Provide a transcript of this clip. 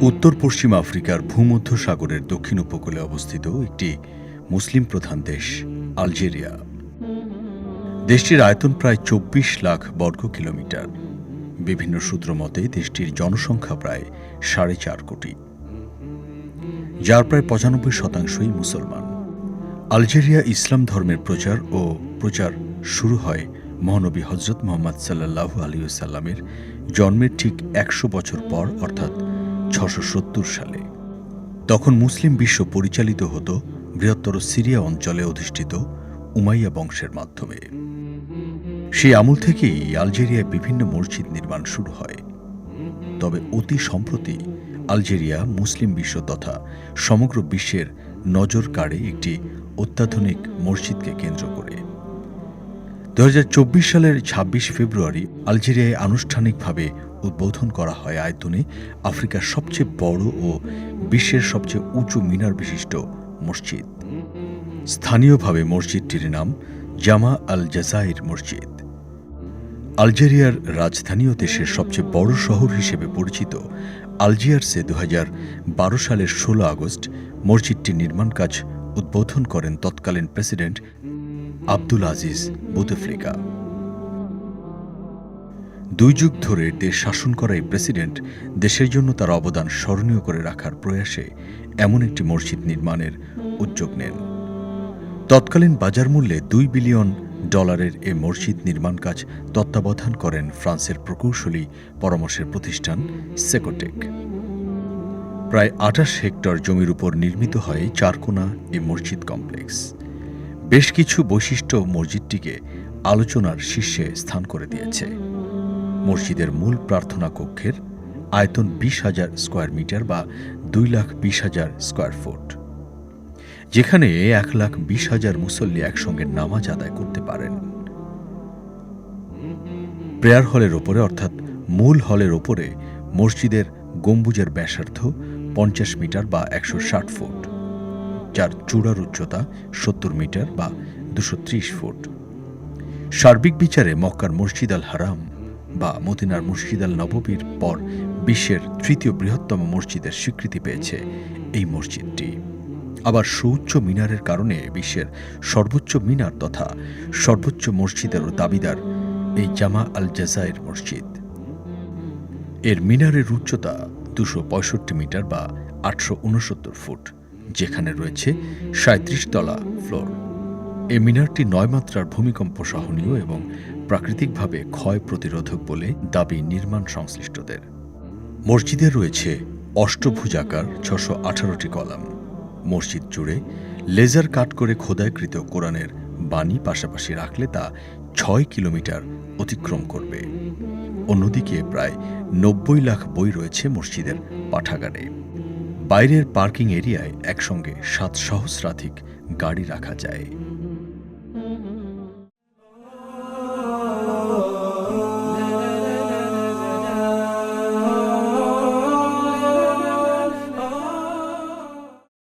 উত্তর পশ্চিম আফ্রিকার ভূমধ্য সাগরের দক্ষিণ উপকূলে অবস্থিত একটি মুসলিম প্রধান দেশ, আলজেরিয়া। দেশটির আয়তন প্রায় চব্বিশ লাখ বর্গ কিলোমিটার। বিভিন্ন সূত্র মতে, দেশটির জনসংখ্যা প্রায় সাড়ে চার কোটি, যার প্রায় পঁচানব্বই শতাংশই মুসলমান। আলজেরিয়া ইসলাম ধর্মের প্রচার ও প্রচার শুরু হয় মহানবী হজরত মোহাম্মদ সাল্লাহু আলিউসাল্লামের জন্মের ঠিক একশো বছর পর, অর্থাৎ ছশো সত্তর সালে। তখন মুসলিম বিশ্ব পরিচালিত হতো বৃহত্তর সিরিয়া অঞ্চলে অধিষ্ঠিত উমাইয়া বংশের মাধ্যমে। সেই আমল থেকেই আলজেরিয়ায় বিভিন্ন মসজিদ নির্মাণ শুরু হয়। তবে অতি সম্প্রতি আলজেরিয়া মুসলিম বিশ্ব তথা সমগ্র বিশ্বের নজর কাড়ে একটি অত্যাধুনিক মসজিদকে কেন্দ্র করে। দু হাজার চব্বিশ সালের ২৬ ফেব্রুয়ারি আলজেরিয়ায় আনুষ্ঠানিকভাবে উদ্বোধন করা হয় আয়তনে আফ্রিকার সবচেয়ে বড় ও বিশ্বের সবচেয়ে উঁচু মিনার বিশিষ্ট মসজিদ। স্থানীয়ভাবে মসজিদটির নাম জামা আল জাজাইর মসজিদ। আলজেরিয়ার রাজধানী ও দেশের সবচেয়ে বড় শহর হিসেবে পরিচিত আলজিয়ার্সে দু বারো সালের ষোলো আগস্ট মসজিদটির নির্মাণ কাজ উদ্বোধন করেন তৎকালীন প্রেসিডেন্ট আব্দুল আজিজ বুতেফ্লিকা দুই যুগ ধরে দেশ শাসন করা এই প্রেসিডেন্ট, দেশের জন্য তার অবদান স্মরণীয় করে রাখার প্রয়াসে এমন একটি মসজিদ নির্মাণের উদ্যোগ নেন। তৎকালীন বাজার মূল্যে দুই বিলিয়ন ডলারের এ মসজিদ নির্মাণ কাজ তত্ত্বাবধান করেন ফ্রান্সের প্রকৌশলী পরামর্শের প্রতিষ্ঠান সেকোটেক। প্রায় আঠাশ হেক্টর জমির উপর নির্মিত হয় চারকোনা এ মসজিদ কমপ্লেক্স। বেশ কিছু বৈশিষ্ট্য মসজিদটিকে আলোচনার শীর্ষে স্থান করে দিয়েছে। মসজিদের মূল প্রার্থনা কক্ষের আয়তন বিশ হাজার স্কোয়ার মিটার বা দুই লাখ বিশ হাজার স্কোয়ার ফুট, যেখানে এক লাখ বিশ হাজার মুসল্লি একসঙ্গে নামাজ আদায় করতে পারেন। প্রেয়ার হলের ওপরে, অর্থাৎ মূল হলের ওপরে, মসজিদের গম্বুজের ব্যাসার্ধ পঞ্চাশ মিটার বা একশো ষাট ফুট যার চূড়ার উচ্চতা সত্তর মিটার বা দুশো ফুট। সার্বিক বিচারে মক্কার মসজিদ আল হারাম বা মদিনার মসজিদ আল নববীর পর বিশ্বের তৃতীয় বৃহত্তম মসজিদের স্বীকৃতি পেয়েছে এই মসজিদটি। আবার সুউচ্চ মিনারের কারণে বিশ্বের সর্বোচ্চ মিনার তথা সর্বোচ্চ মসজিদেরও দাবিদার এই জামা আল জাজাইর মসজিদ। এর মিনারের উচ্চতা দুশো মিটার বা আটশো উনসত্তর ফুট। যেখানে রয়েছে সাঁত্রিশ তলা ফ্লোর। এই মিনারটি নয় মাত্রার ভূমিকম্প সহনীয় এবং প্রাকৃতিকভাবে ক্ষয় প্রতিরোধক বলে দাবি নির্মাণ সংশ্লিষ্টদের। মসজিদে রয়েছে অষ্টভুজাকার ছশো আঠারোটি কলাম। মসজিদ জুড়ে লেজার কাট করে খোদাইকৃত কোরআনের বাণী পাশাপাশি রাখলে তা ছয় কিলোমিটার অতিক্রম করবে। অন্যদিকে প্রায় নব্বই লাখ বই রয়েছে মসজিদের পাঠাগারে। বাইরের পার্কিং এরিয়ায় একসঙ্গে সাত সহস্রাধিক গাড়ি রাখা যায়।